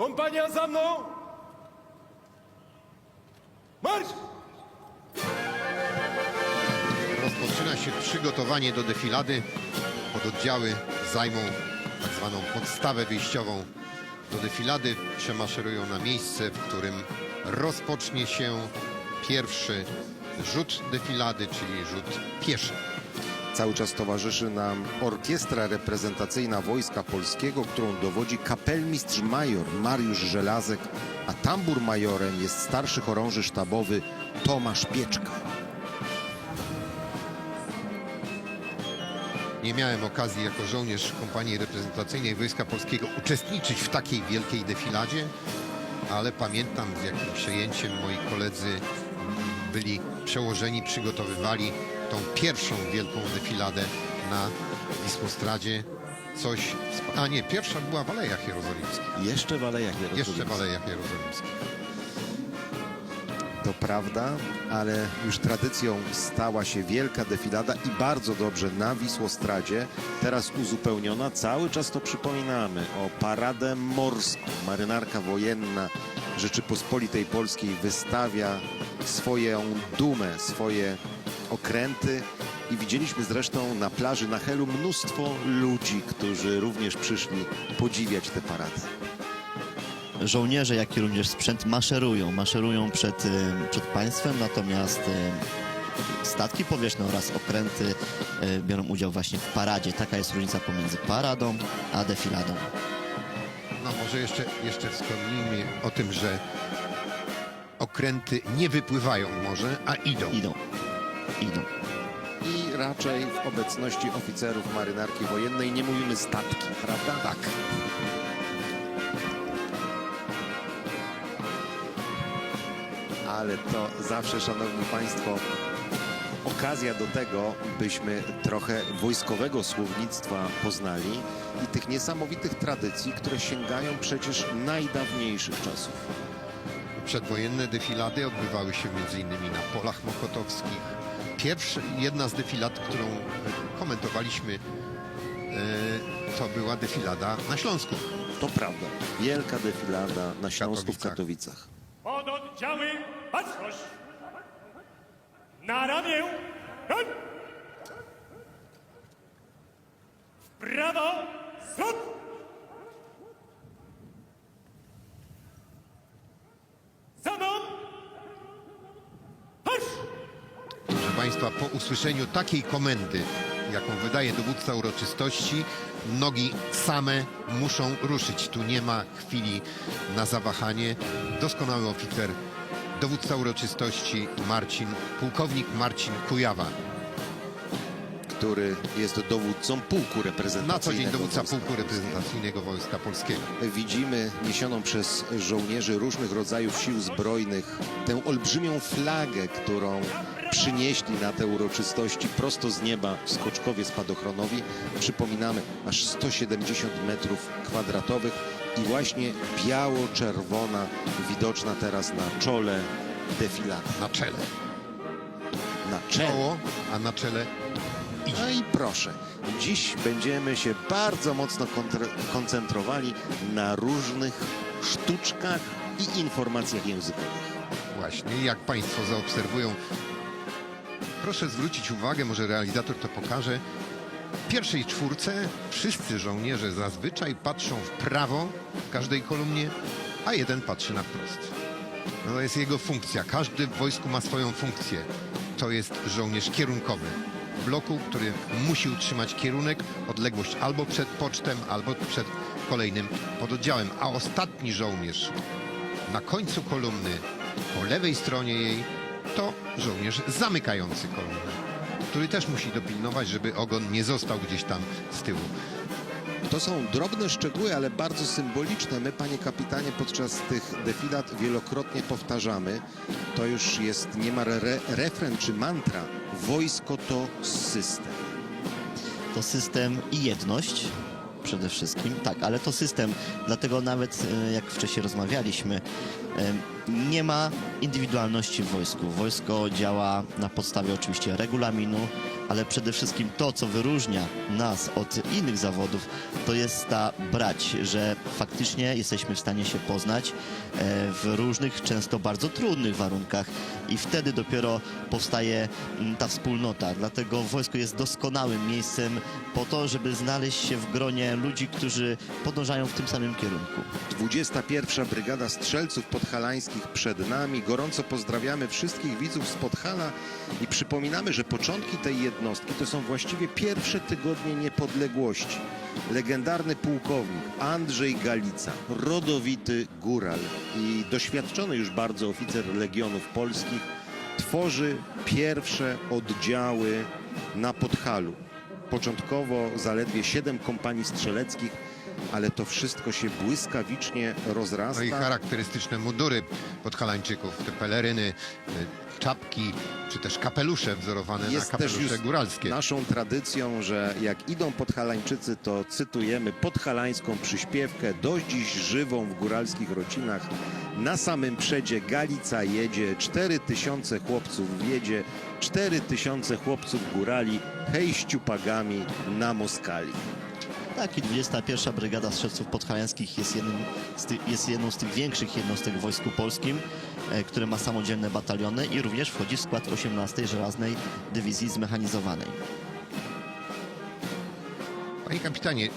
Kompania za mną! Marsz! Rozpoczyna się przygotowanie do defilady. Pododdziały zajmą tak zwaną podstawę wyjściową do defilady. Przemaszerują na miejsce, w którym rozpocznie się pierwszy rzut defilady, czyli rzut pieszy. Cały czas towarzyszy nam orkiestra reprezentacyjna Wojska Polskiego, którą dowodzi kapelmistrz major Mariusz Żelazek, a tambur majorem jest starszy chorąży sztabowy Tomasz Pieczka. Nie miałem okazji jako żołnierz kompanii reprezentacyjnej Wojska Polskiego uczestniczyć w takiej wielkiej defiladzie, ale pamiętam z jakim przejęciem moi koledzy byli przełożeni, przygotowywali tą pierwszą wielką defiladę na Wisłostradzie. Coś, a nie, pierwsza była w Alejach Jerozolimskich. Jeszcze w Alejach Jeszcze w Alejach Jerozolimskich. To prawda, ale już tradycją stała się wielka defilada i bardzo dobrze na Wisłostradzie, teraz uzupełniona. Cały czas to przypominamy o paradę morską. Marynarka wojenna Rzeczypospolitej Polskiej wystawia swoją dumę, swoje okręty i widzieliśmy zresztą na plaży na Helu mnóstwo ludzi, którzy również przyszli podziwiać tę paradę. żołnierze, jak i również sprzęt maszerują, maszerują przed, y, przed państwem, natomiast y, statki powietrzne oraz okręty y, biorą udział właśnie w paradzie. Taka jest różnica pomiędzy paradą a defiladą. No może jeszcze, jeszcze wspomnijmy o tym, że okręty nie wypływają może, a idą. Idą, idą. I raczej w obecności oficerów marynarki wojennej nie mówimy statki, prawda? Tak. Ale to zawsze, szanowni państwo, okazja do tego, byśmy trochę wojskowego słownictwa poznali i tych niesamowitych tradycji, które sięgają przecież najdawniejszych czasów. Przedwojenne defilady odbywały się m.in. na polach mokotowskich. Pierwsza, jedna z defilad, którą e, komentowaliśmy, e, to była defilada na Śląsku. To prawda. Wielka defilada na Śląsku w Katowicach. Katowicach. Pododdziały, baczność! Na ramię! W prawo, zlot! Za mną! Państwa, po usłyszeniu takiej komendy, jaką wydaje dowódca uroczystości, nogi same muszą ruszyć. Tu nie ma chwili na zawahanie. Doskonały oficer, dowódca uroczystości Marcin, pułkownik Marcin Kujawa. Który jest dowódcą pułku reprezentacyjnego. Na co dzień dowódca pułku reprezentacyjnego Wojska Polskiego. widzimy niesioną przez żołnierzy różnych rodzajów sił zbrojnych tę olbrzymią flagę, którą przynieśli na te uroczystości prosto z nieba Skoczkowie Spadochronowi. Przypominamy, aż 170 metrów kwadratowych i właśnie biało-czerwona widoczna teraz na czole defilady. Na czele. Na czele. Czoło, a na czele No i proszę, dziś będziemy się bardzo mocno koncentrowali na różnych sztuczkach i informacjach językowych. Właśnie, jak Państwo zaobserwują, proszę zwrócić uwagę, może realizator to pokaże. W pierwszej czwórce wszyscy żołnierze zazwyczaj patrzą w prawo w każdej kolumnie, a jeden patrzy na wprost. No to jest jego funkcja. Każdy w wojsku ma swoją funkcję. To jest żołnierz kierunkowy. Bloku, który musi utrzymać kierunek, odległość albo przed pocztem, albo przed kolejnym pododdziałem. A ostatni żołnierz na końcu kolumny, po lewej stronie jej, to żołnierz zamykający kolumnę, który też musi dopilnować, żeby ogon nie został gdzieś tam z tyłu. To są drobne szczegóły, ale bardzo symboliczne. My, panie kapitanie, podczas tych defilat wielokrotnie powtarzamy. To już jest niemal re refren czy mantra. Wojsko to system. To system i jedność przede wszystkim, tak, ale to system, dlatego nawet e, jak wcześniej rozmawialiśmy, nie ma indywidualności w wojsku. Wojsko działa na podstawie oczywiście regulaminu ale przede wszystkim to, co wyróżnia nas od innych zawodów, to jest ta brać, że faktycznie jesteśmy w stanie się poznać e, w różnych, często bardzo trudnych warunkach i wtedy dopiero powstaje mm, ta wspólnota. Dlatego wojsko jest doskonałym miejscem po to, żeby znaleźć się w gronie ludzi, którzy podążają w tym samym kierunku. 21. Brygada Strzelców Podhalańskich przed nami. Gorąco pozdrawiamy wszystkich widzów z Podhala i przypominamy, że początki tej jednostki to są właściwie pierwsze tygodnie niepodległości. Legendarny pułkownik Andrzej Galica, rodowity góral i doświadczony już bardzo oficer Legionów Polskich tworzy pierwsze oddziały na Podhalu. Początkowo zaledwie 7 kompanii strzeleckich, ale to wszystko się błyskawicznie rozrasta. No i charakterystyczne mundury podhalańczyków, te peleryny, y, czapki, czy też kapelusze wzorowane na kapelusze góralskie. naszą tradycją, że jak idą podhalańczycy, to cytujemy podhalańską przyśpiewkę, do dziś żywą w góralskich rocinach. Na samym przedzie Galica jedzie, 4 tysiące chłopców wiedzie, 4 tysiące chłopców górali, hej ściupagami na Moskali. Tak, i 21. Brygada Strzelców Podhalańskich jest, z jest jedną z tych większych jednostek w Wojsku Polskim, e, które ma samodzielne bataliony i również wchodzi w skład 18. Żelaznej Dywizji Zmechanizowanej. Panie kapitanie,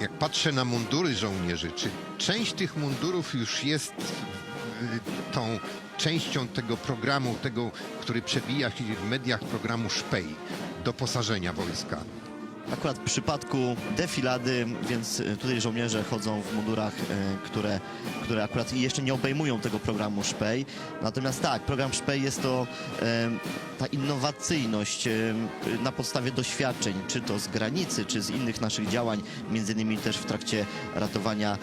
jak patrzę na mundury żołnierzy, czy część tych mundurów już jest y, tą częścią tego programu, tego, który przewija się w mediach programu Szpej, doposażenia wojska? Akurat w przypadku defilady, więc e, tutaj żołnierze chodzą w mundurach, e, które, które akurat jeszcze nie obejmują tego programu Szpej. Natomiast tak, program Szpej jest to e, ta innowacyjność na podstawie doświadczeń, czy to z granicy, czy z innych naszych działań, między innymi też w trakcie ratowania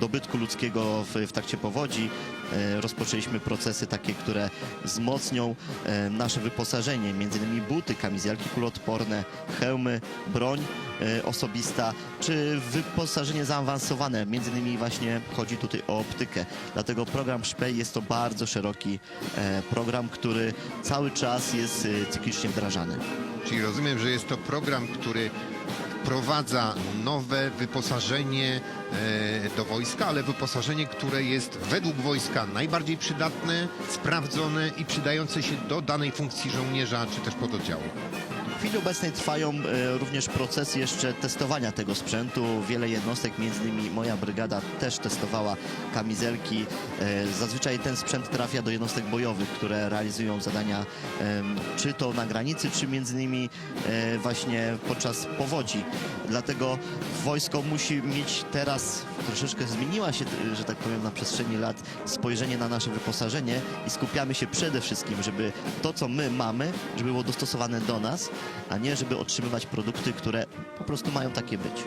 dobytku ludzkiego w, w trakcie powodzi. Rozpoczęliśmy procesy takie, które wzmocnią nasze wyposażenie, między innymi buty, kamizelki kuloodporne, hełmy, broń e, osobista, czy wyposażenie zaawansowane. Między innymi właśnie chodzi tutaj o optykę. Dlatego program Szpej jest to bardzo szeroki e, program, który cały czas jest e, cyklicznie wdrażany. Czyli rozumiem, że jest to program, który wprowadza nowe wyposażenie do wojska, ale wyposażenie, które jest według wojska najbardziej przydatne, sprawdzone i przydające się do danej funkcji żołnierza czy też pododdziału. Chwili obecnej trwają e, również procesy jeszcze testowania tego sprzętu. Wiele jednostek, między innymi moja brygada też testowała kamizelki. E, Zazwyczaj ten sprzęt trafia do jednostek bojowych, które realizują zadania em, czy to na granicy, czy między innymi e, właśnie podczas powodzi. Dlatego wojsko musi mieć teraz, troszeczkę zmieniła się, e, że tak powiem, na przestrzeni lat spojrzenie na nasze wyposażenie i skupiamy się przede wszystkim, żeby to, co my mamy, żeby było dostosowane do nas, a nie żeby otrzymywać produkty, które po prostu mają takie być.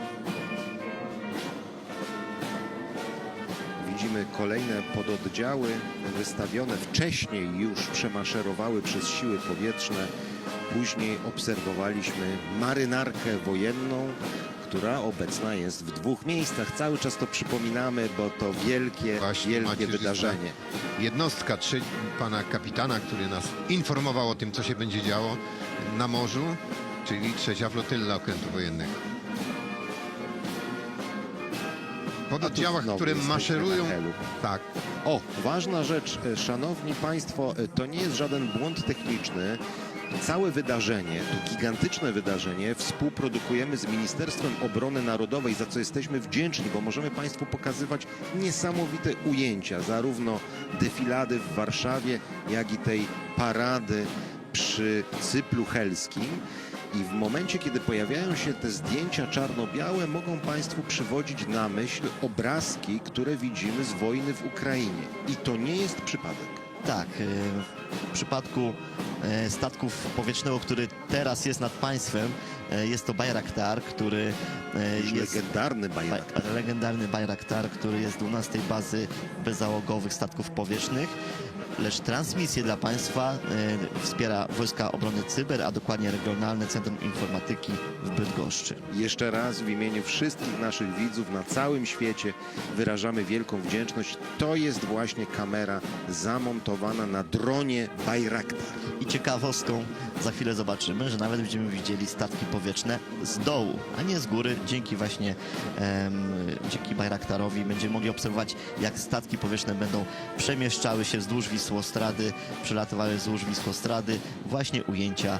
Widzimy kolejne pododdziały wystawione wcześniej już przemaszerowały przez siły powietrzne. Później obserwowaliśmy marynarkę wojenną, która obecna jest w dwóch miejscach. Cały czas to przypominamy, bo to wielkie, Właśnie wielkie macierzysta wydarzenie. Jednostka trzy, pana kapitana, który nas informował o tym, co się będzie działo na morzu, czyli trzecia flotylla okrętu wojennego. W pododdziałach, znowu które maszerują... Tak, O, ważna rzecz, e, szanowni państwo, e, to nie jest żaden błąd techniczny. Całe wydarzenie, to gigantyczne wydarzenie, współprodukujemy z Ministerstwem Obrony Narodowej, za co jesteśmy wdzięczni, bo możemy Państwu pokazywać niesamowite ujęcia, zarówno defilady w Warszawie, jak i tej parady przy Cyplu Helskim. I w momencie, kiedy pojawiają się te zdjęcia czarno-białe, mogą Państwu przywodzić na myśl obrazki, które widzimy z wojny w Ukrainie. I to nie jest przypadek. Tak, e, w przypadku e, statków powietrznego, który teraz jest nad państwem, jest to Bayraktar, który e, Już jest... legendarny Ba- Bayraktar. legendarny Bayraktar, który jest 12 bazy bezzałogowych statków powietrznych, lecz transmisję dla państwa e, wspiera Wojska Obrony Cyber, a dokładnie Regionalne Centrum Informatyki w Bydgoszczy. Jeszcze raz w imieniu wszystkich naszych widzów na całym świecie wyrażamy wielką wdzięczność. To jest właśnie kamera zamontowana na dronie Bayraktar. I ciekawostką za chwilę zobaczymy, że nawet będziemy widzieli statki powietrzne z dołu, a nie z góry. Dzięki właśnie em, dzięki Bajraktarowi będziemy mogli obserwować, jak statki powietrzne będą przemieszczały się wzdłuż Wisłostrady, przelatywały wzdłuż Wisłostrady. Właśnie ujęcia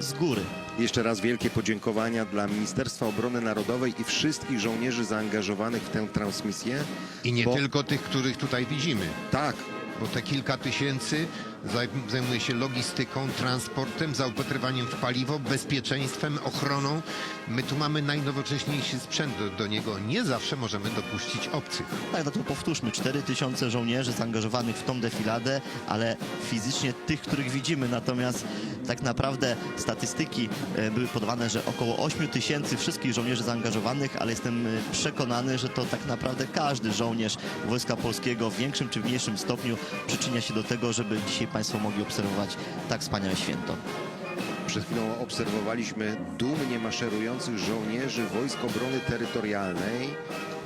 z góry. Jeszcze raz wielkie podziękowania dla Ministerstwa Obrony Narodowej i wszystkich żołnierzy zaangażowanych w tę transmisję. I nie Bo- tylko tych, których tutaj widzimy. Tak, bo te kilka tysięcy zaj- zajmuje się logistyką, transportem, zaopatrywaniem w paliwo, bezpieczeństwem, ochroną. My tu mamy najnowocześniejszy sprzęt do, do niego. Nie zawsze możemy dopuścić obcych. Tak, no to powtórzmy, 4000 żołnierzy zaangażowanych w tą defiladę, ale fizycznie tych, których widzimy. Natomiast tak naprawdę statystyki e, były podawane, że około 8 tysięcy wszystkich żołnierzy zaangażowanych, ale jestem e, przekonany, że to tak naprawdę każdy żołnierz Wojska Polskiego w większym czy mniejszym stopniu przyczynia się do tego, żeby dzisiaj Państwo mogli obserwować tak wspaniałe święto. Przed chwilą obserwowaliśmy dumnie maszerujących żołnierzy Wojsk Obrony Terytorialnej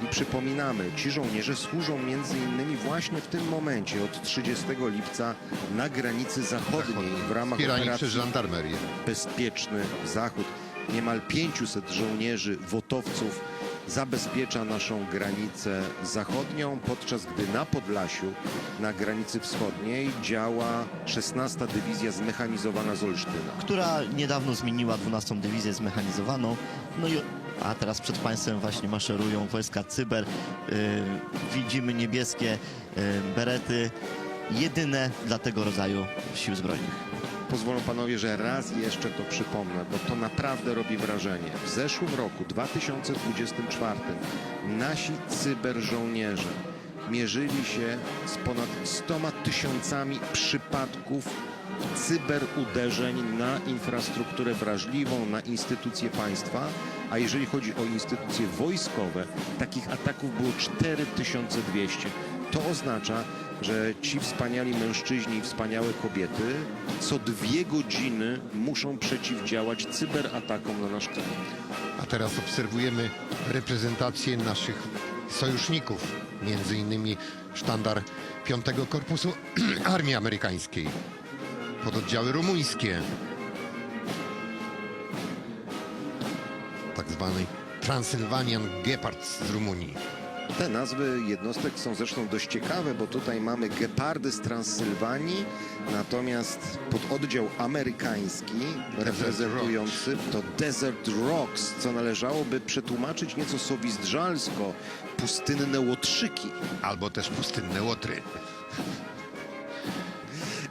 i przypominamy, ci żołnierze służą między innymi właśnie w tym momencie od 30 lipca na granicy zachodniej w ramach Wspierani operacji przez żandarmerię. Bezpieczny Zachód. Niemal 500 żołnierzy, wotowców zabezpiecza naszą granicę zachodnią, podczas gdy na Podlasiu, na granicy wschodniej działa 16 Dywizja Zmechanizowana z Olsztyna. która niedawno zmieniła 12 dywizję zmechanizowaną. No i a teraz przed państwem właśnie maszerują wojska cyber. Yy, widzimy niebieskie yy, berety, jedyne dla tego rodzaju sił zbrojnych. Pozwolą panowie, że raz jeszcze to przypomnę, bo to naprawdę robi wrażenie. W zeszłym roku, 2024, nasi cyberżołnierze mierzyli się z ponad 100 tysiącami przypadków cyberuderzeń na infrastrukturę wrażliwą, na instytucje państwa, a jeżeli chodzi o instytucje wojskowe, takich ataków było 4200. To oznacza, że ci wspaniali mężczyźni i wspaniałe kobiety co dwie godziny muszą przeciwdziałać cyberatakom na nasz kraj. A teraz obserwujemy reprezentację naszych sojuszników, między innymi sztandar 5 Korpusu Armii Amerykańskiej, pododdziały rumuńskie, tak zwany Transylvanian Gepard z Rumunii. Te nazwy jednostek są zresztą dość ciekawe, bo tutaj mamy gepardy z Transylwanii, natomiast pododdział amerykański reprezentujący to Desert Rocks, co należałoby przetłumaczyć nieco sowizdrzalsko, pustynne łotrzyki. Albo też pustynne Łotry.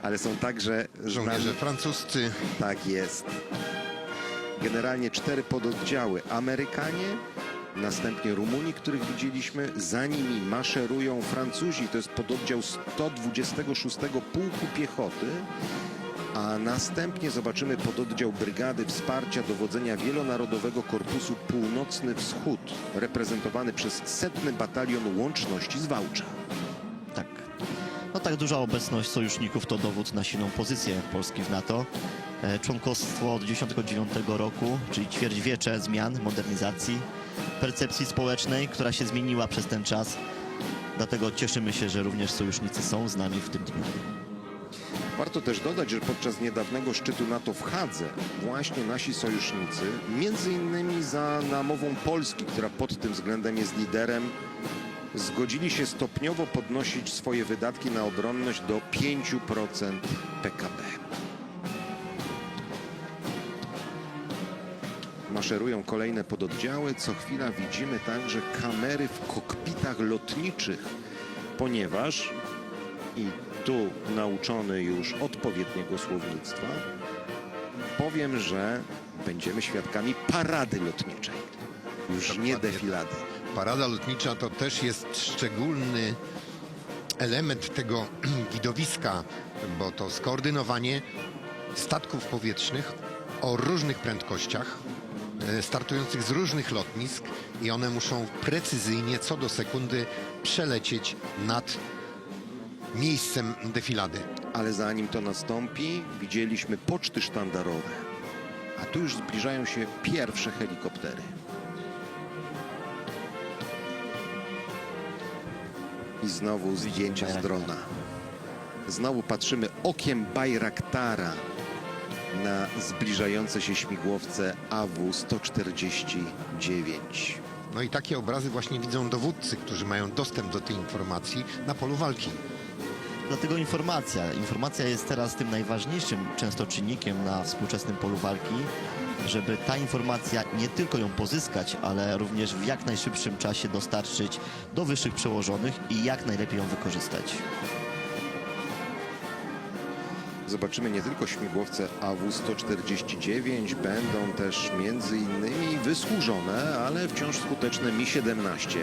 Ale są także Żołnierze francuscy, Tak jest. Generalnie cztery pododdziały. Amerykanie, następnie Rumuni, których widzieliśmy, za nimi maszerują Francuzi, to jest pododdział 126 Pułku Piechoty, a następnie zobaczymy pododdział Brygady Wsparcia Dowodzenia Wielonarodowego Korpusu Północny Wschód, reprezentowany przez setny batalion łączności z Wałcza. Tak. No tak duża obecność sojuszników to dowód na silną pozycję Polski w NATO. E, Członkostwo od 1999 roku, czyli ćwierćwiecze zmian, modernizacji, percepcji społecznej, która się zmieniła przez ten czas. Dlatego cieszymy się, że również sojusznicy są z nami w tym dniu. Warto też dodać, że podczas niedawnego szczytu NATO w Hadze właśnie nasi sojusznicy, między innymi za namową Polski, która pod tym względem jest liderem, zgodzili się stopniowo podnosić swoje wydatki na obronność do 5% PKB. Maszerują kolejne pododdziały. Co chwila widzimy także kamery w kokpitach lotniczych, ponieważ i tu nauczony już odpowiedniego słownictwa, powiem, że będziemy świadkami parady lotniczej. Już nie defilady. Parada lotnicza to też jest szczególny element tego widowiska, bo to skoordynowanie statków powietrznych o różnych prędkościach, startujących z różnych lotnisk i one muszą precyzyjnie co do sekundy przelecieć nad miejscem defilady. Ale zanim to nastąpi, widzieliśmy poczty sztandarowe. A tu już zbliżają się pierwsze helikoptery. I znowu zdjęcia z drona. Znowu patrzymy okiem Bajraktara na zbliżające się śmigłowce AW-149. No i takie obrazy właśnie widzą dowódcy, którzy mają dostęp do tej informacji na polu walki. Dlatego informacja. Informacja jest teraz tym najważniejszym często czynnikiem na współczesnym polu walki, żeby ta informacja nie tylko ją pozyskać, ale również w jak najszybszym czasie dostarczyć do wyższych przełożonych i jak najlepiej ją wykorzystać. Zobaczymy nie tylko śmigłowce AW-149, będą też między innymi wysłużone, ale wciąż skuteczne Mi-17.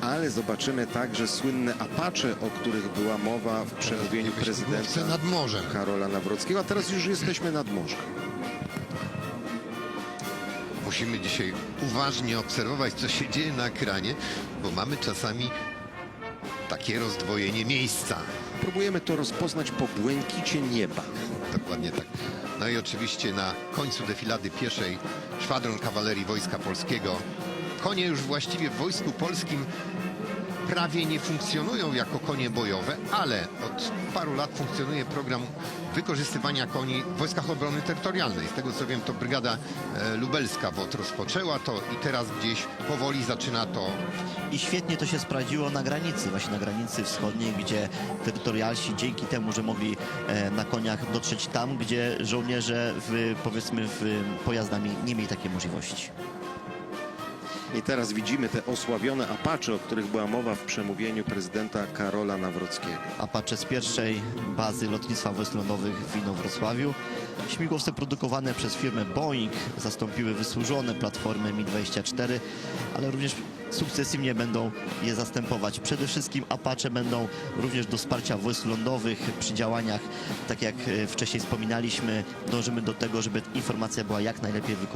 Ale zobaczymy także słynne Apache, o których była mowa w przemówieniu prezydenta nad morzem. Karola Nawrockiego, a teraz już jesteśmy nad morzem. Musimy dzisiaj uważnie obserwować, co się dzieje na ekranie, bo mamy czasami takie rozdwojenie miejsca. Próbujemy to rozpoznać po błękicie nieba. Dokładnie tak. No i oczywiście na końcu defilady pieszej szwadron kawalerii Wojska Polskiego. Konie już właściwie w Wojsku Polskim prawie nie funkcjonują jako konie bojowe, ale od paru lat funkcjonuje program wykorzystywania koni w Wojskach Obrony Terytorialnej. Z tego co wiem, to Brygada e, Lubelska WOT rozpoczęła to i teraz gdzieś powoli zaczyna to I świetnie to się sprawdziło na granicy, właśnie na granicy wschodniej, gdzie terytorialsi dzięki temu, że mogli e, na koniach dotrzeć tam, gdzie żołnierze w, powiedzmy w pojazdami nie mieli takiej możliwości. I teraz widzimy te osławione Apache, o których była mowa w przemówieniu prezydenta Karola Nawrockiego. Apache z pierwszej bazy lotnictwa wojsk lądowych w Inowrocławiu. Śmigłowce produkowane przez firmę Boeing zastąpiły wysłużone platformy Mi-24, ale również sukcesywnie będą je zastępować. Przede wszystkim Apache będą również do wsparcia wojsk lądowych przy działaniach, tak jak e, wcześniej wspominaliśmy, dążymy do tego, żeby informacja była jak najlepiej wykorzystana